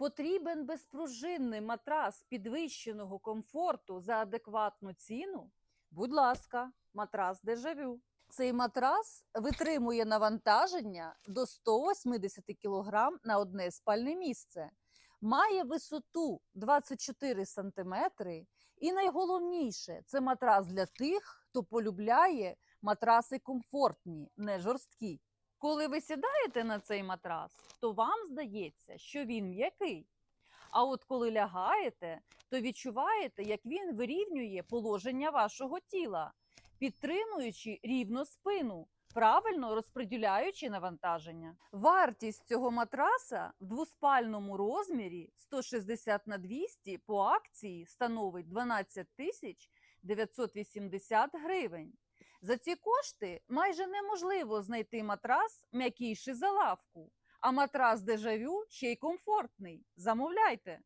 Потрібен безпружинний матрас підвищеного комфорту за адекватну ціну? Будь ласка, матрас Дежавю. Цей матрас витримує навантаження до 180 кг на одне спальне місце, має висоту 24 см, і найголовніше це матрас для тих, хто полюбляє матраси комфортні, не жорсткі. Коли ви сідаєте на цей матрас, то вам здається, що він м'який. А от коли лягаєте, то відчуваєте, як він вирівнює положення вашого тіла, підтримуючи рівно спину, правильно розподіляючи навантаження. Вартість цього матраса в двоспальному розмірі 160 на 200 по акції становить 12 тисяч 980 гривень. За ці кошти майже неможливо знайти матрас м'якіший за лавку, а матрас дежавю ще й комфортний. Замовляйте.